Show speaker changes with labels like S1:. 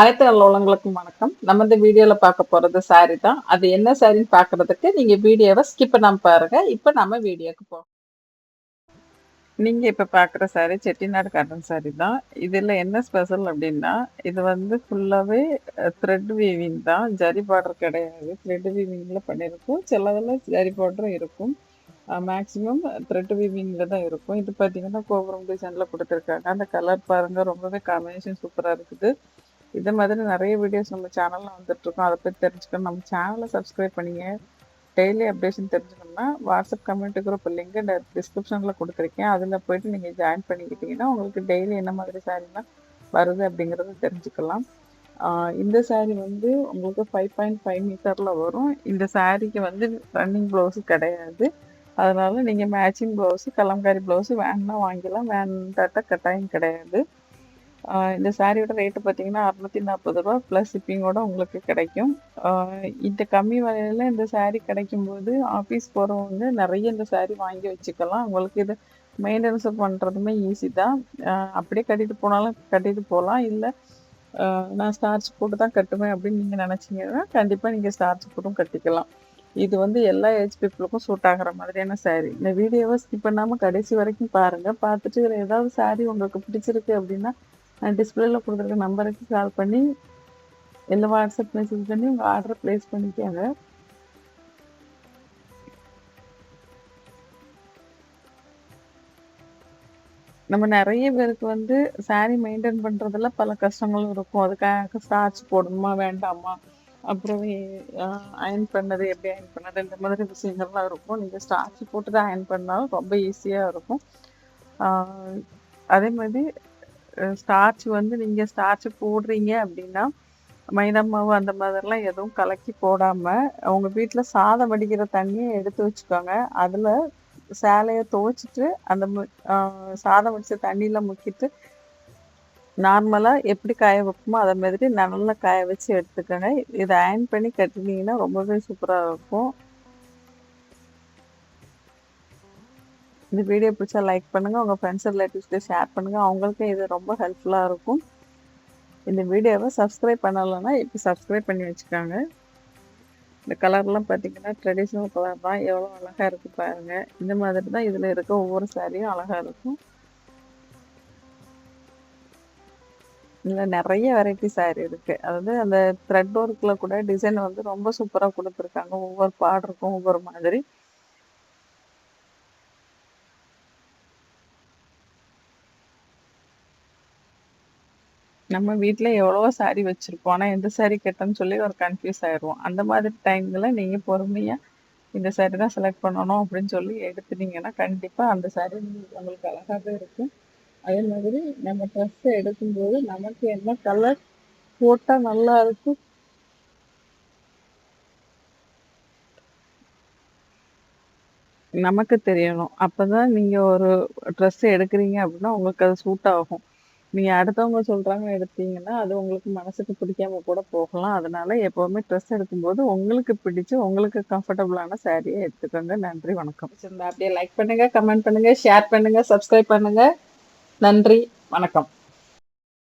S1: அனைத்து நல்லவங்களுக்கு வணக்கம். நம்ம இந்த வீடியோல பார்க்க போறது சாரி தான். அது என்ன சாரின்னு பார்க்கிறதுக்கு நீங்க வீடியோவை ஸ்கிப் பண்ணாம பாருங்க. இப்போ நம்ம வீடியோக்கு போறோம் நீங்க இப்ப பார்க்குற சாரி செட்டிநாடு காட்டன் சாரி தான். இதுல என்ன ஸ்பெஷல் அப்படின்னா இது வந்து ஃபுல்லாவே த்ரெட் வீவிங் தான். ஜரி பார்டர் கிடையாது. த்ரெட் வீவிங்ல பண்ணியிருக்கும் சிலதுல ஜரி பார்டரும் இருக்கும். மேக்ஸிமம் த்ரெட் வீவிங்கில் தான் இருக்கும். இது பார்த்தீங்கன்னா கோபுரம் டிசைனில் கொடுத்துருக்காங்க. அந்த கலர் பாருங்கள் ரொம்பவே காம்பினேஷன் சூப்பராக இருக்குது. இதே மாதிரி நிறைய வீடியோஸ் நம்ம சேனலில் வந்துட்டுருக்கோம் அதை பற்றி தெரிஞ்சுக்கணும். நம்ம சேனலை சப்ஸ்கிரைப் பண்ணிங்க. டெய்லி அப்டேஷன் தெரிஞ்சுக்கணும்னா வாட்ஸ்அப் கம்யூனிட்டி குரூப் லிங்க் டிஸ்கிரிப்ஷனில் கொடுத்துருக்கேன். அதில் போயிட்டு நீங்கள் ஜாயின் பண்ணிக்கிட்டிங்கன்னா உங்களுக்கு டெய்லி என்ன மாதிரி சாரீலாம் வருது அப்படிங்கிறத தெரிஞ்சுக்கலாம். இந்த சாரீ வந்து உங்களுக்கு ஃபைவ் பாயிண்ட் ஃபைவ் மீட்டரில் வரும். இந்த சாரீக்கு வந்து ரன்னிங் ப்ளவுஸு கிடையாது. அதனால் நீங்கள் மேட்சிங் ப்ளவுஸு கலம்காரி ப்ளவுஸு வேணுன்னா வாங்கிக்கலாம். வேண்டாட்ட கட்டாயம் கிடையாது. இந்த சாரியோட ரேட்டு பார்த்தீங்கன்னா அறநூற்றி நாற்பது ரூபா ப்ளஸ் ஷிப்பிங்கோட உங்களுக்கு கிடைக்கும். இந்த கம்மி விலையில் இந்த சாரீ கிடைக்கும்போது ஆஃபீஸ் போகிறவங்க நிறைய இந்த சாரீ வாங்கி வச்சுக்கலாம். உங்களுக்கு இது மெயின்டெனன்ஸ் பண்ணுறதுமே ஈஸி தான். அப்படியே கட்டிட்டு போனாலும் கட்டிட்டு போகலாம் இல்லை நான் ஸ்டார்ச் போட்டு தான் கட்டுவேன் அப்படின்னு நீங்கள் நினச்சிங்கன்னா கண்டிப்பாக நீங்கள் ஸ்டார்ச் போட்டும் கட்டிக்கலாம். இது வந்து எல்லா ஏஜ் பீப்புளுக்கும் சூட் ஆகிற மாதிரியான சாரீ இந்த வீடியோவை ஸ்கிப் பண்ணாமல் கடைசி வரைக்கும் பாருங்கள் பார்த்துட்டு இதில் ஏதாவது சாரீ உங்களுக்கு பிடிச்சிருக்கு அப்படின்னா நான் டிஸ்பிளேல கொடுத்துருக்க நம்பருக்கு கால் பண்ணி இல்லை வாட்ஸ்அப் மெசேஜ் பண்ணி உங்கள் ஆர்டரை ப்ளேஸ் பண்ணிக்காங்க. நம்ம நிறைய பேருக்கு வந்து சாரீ மெயின்டைன் பண்ணுறதுல பல கஷ்டங்களும் இருக்கும். அதுக்காக ஸ்டார்ச் போடணுமா வேண்டாமா? அப்புறம் அயன் பண்ணது எப்படி அயன் பண்ணது? இந்த மாதிரி விஷயங்கள்லாம் இருக்கும். நீங்கள் ஸ்டார்ச் போட்டு தான் அயன் பண்ணாலும் ரொம்ப ஈஸியாக இருக்கும். அதே மாதிரி ஸ்டார்ச் வந்து நீங்கள் ஸ்டார்ச் போடுறீங்க அப்படின்னா மைதா மாவு அந்த மாதிரிலாம் எதுவும் கலக்கி போடாமல் அவங்க வீட்டில் சாதம் வடிக்கிற தண்ணியை எடுத்து வச்சுக்கோங்க. அதில் சேலையை துவைச்சிட்டு அந்த சாதம் வடித்த தண்ணியில் முக்கிட்டு நார்மலாக எப்படி காய வைப்போமோ அதை மாதிரி நல்லா காய வச்சு எடுத்துக்கோங்க. இதை அயன் பண்ணி கட்டினீங்கன்னா ரொம்பவே சூப்பராக இருக்கும். இந்த வீடியோ பிடிச்சா லைக் பண்ணுங்கள் உங்கள் ஃப்ரெண்ட்ஸ் ரிலேட்டிவ்ஸ்க்கு ஷேர் பண்ணுங்கள் அவங்களுக்கும் இது ரொம்ப ஹெல்ப்ஃபுல்லாக இருக்கும். இந்த வீடியோவை சப்ஸ்கிரைப் பண்ணலைன்னா இப்போ சப்ஸ்கிரைப் பண்ணி வச்சுக்காங்க. இந்த கலர்லாம் பார்த்தீங்கன்னா ட்ரெடிஷ்னல் கலர் தான். எவ்வளோ அழகாக இருக்குது பாருங்கள் இந்த மாதிரி தான் இதில் இருக்க ஒவ்வொரு சாரியும் அழகாக இருக்கும். இதில் நிறைய வெரைட்டி சாரி இருக்குது அதாவது அந்த த்ரெட் ஒர்க்கில் கூட டிசைன் வந்து ரொம்ப சூப்பராக கொடுத்துருக்காங்க. ஒவ்வொரு பாடருக்கும் ஒவ்வொரு மாதிரி. நம்ம வீட்டில் எவ்வளவோ சாரி வச்சுருப்போம் ஆனால் எந்த சாரி கட்டணும்னு சொல்லி ஒரு கன்ஃபியூஸ் ஆயிடுவோம் அந்த மாதிரி டைமில் நீங்கள் பொறுமையாக இந்த சாரி தான் செலக்ட் பண்ணணும் அப்படின்னு சொல்லி எடுத்துட்டீங்கன்னா கண்டிப்பாக அந்த சாரி உங்களுக்கு அழகாகவே இருக்கும். அதே மாதிரி நம்ம ட்ரெஸ்ஸை எடுக்கும்போது நமக்கு என்ன கலர் போட்டால் நல்லா இருக்கும்? நமக்கு தெரியணும். அப்போ தான் நீங்கள் ஒரு ட்ரெஸ் எடுக்கிறீங்க அப்படின்னா உங்களுக்கு அது சூட் ஆகும். நீங்க அடுத்தவங்க சொல்றாங்க எடுத்தீங்கன்னா, அது உங்களுக்கு மனசுக்கு பிடிக்காம கூட போகலாம். அதனால எப்பவுமே ட்ரெஸ் எடுக்கும்போது உங்களுக்கு பிடிச்சு, உங்களுக்கு கம்ஃபர்டபுளான சாரியை எடுத்துக்கோங்க. நன்றி, வணக்கம். அப்படியே லைக் பண்ணுங்க, கமெண்ட் பண்ணுங்க, ஷேர் பண்ணுங்க, சப்ஸ்கிரைப் பண்ணுங்க. நன்றி, வணக்கம்.